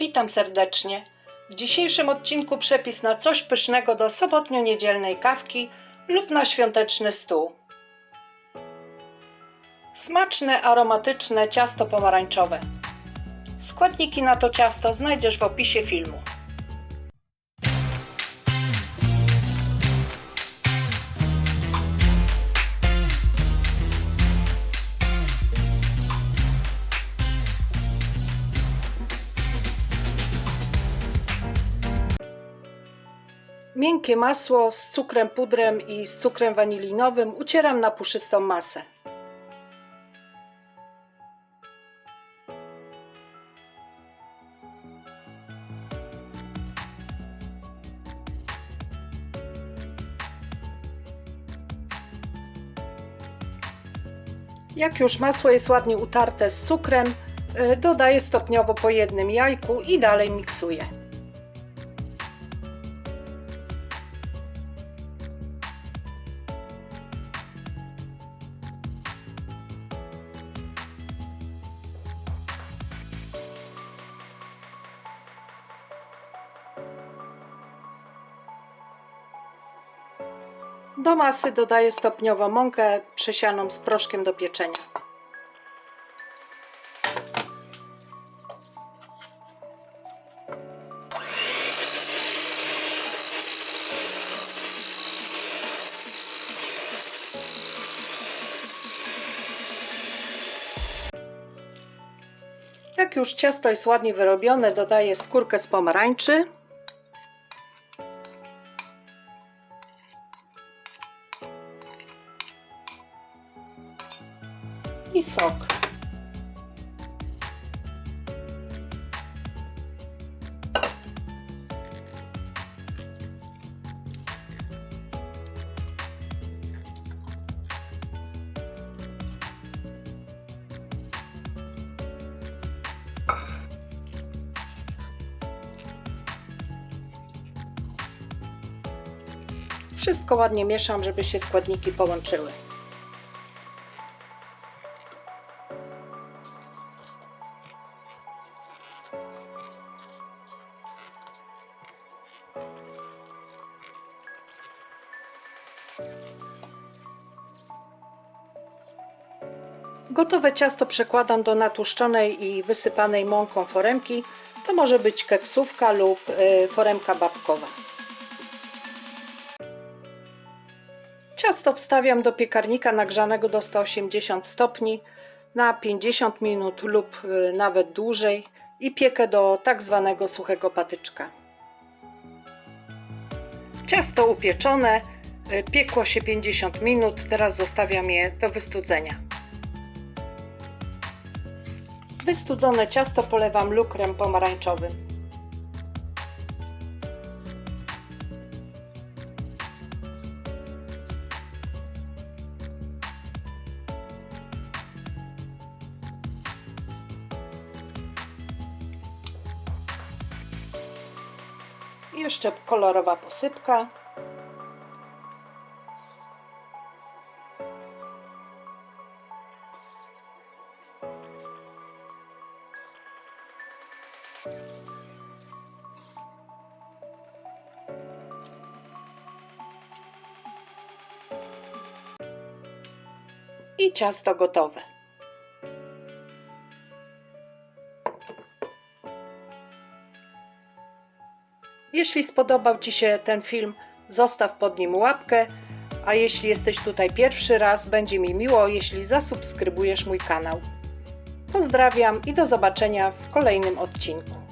Witam serdecznie. W dzisiejszym odcinku przepis na coś pysznego do sobotnio-niedzielnej kawki lub na świąteczny stół. Smaczne, aromatyczne ciasto pomarańczowe. Składniki na to ciasto znajdziesz w opisie filmu. Miękkie masło z cukrem pudrem i z cukrem wanilinowym ucieram na puszystą masę. Jak już masło jest ładnie utarte z cukrem, y, dodaję stopniowo po jednym jajku i dalej miksuję. Do masy dodaję stopniowo mąkę przesianą z proszkiem do pieczenia. Jak już ciasto jest ładnie wyrobione, dodaję skórkę z pomarańczy. I sok. Wszystko ładnie mieszam, żeby się składniki połączyły. Gotowe ciasto przekładam do natłuszczonej i wysypanej mąką foremki. To może być keksówka lub y, foremka babkowa. Ciasto wstawiam do piekarnika nagrzanego do 180 stopni na 50 minut lub y, nawet dłużej i piekę do tak zwanego suchego patyczka. Ciasto upieczone, y, piekło się 50 minut, teraz zostawiam je do wystudzenia. Wystudzone ciasto polewam lukrem pomarańczowym. Jeszcze kolorowa posypka. I ciasto gotowe. Jeśli spodobał Ci się ten film, zostaw pod nim łapkę, a jeśli jesteś tutaj pierwszy raz, będzie mi miło, jeśli zasubskrybujesz mój kanał. Pozdrawiam i do zobaczenia w kolejnym odcinku.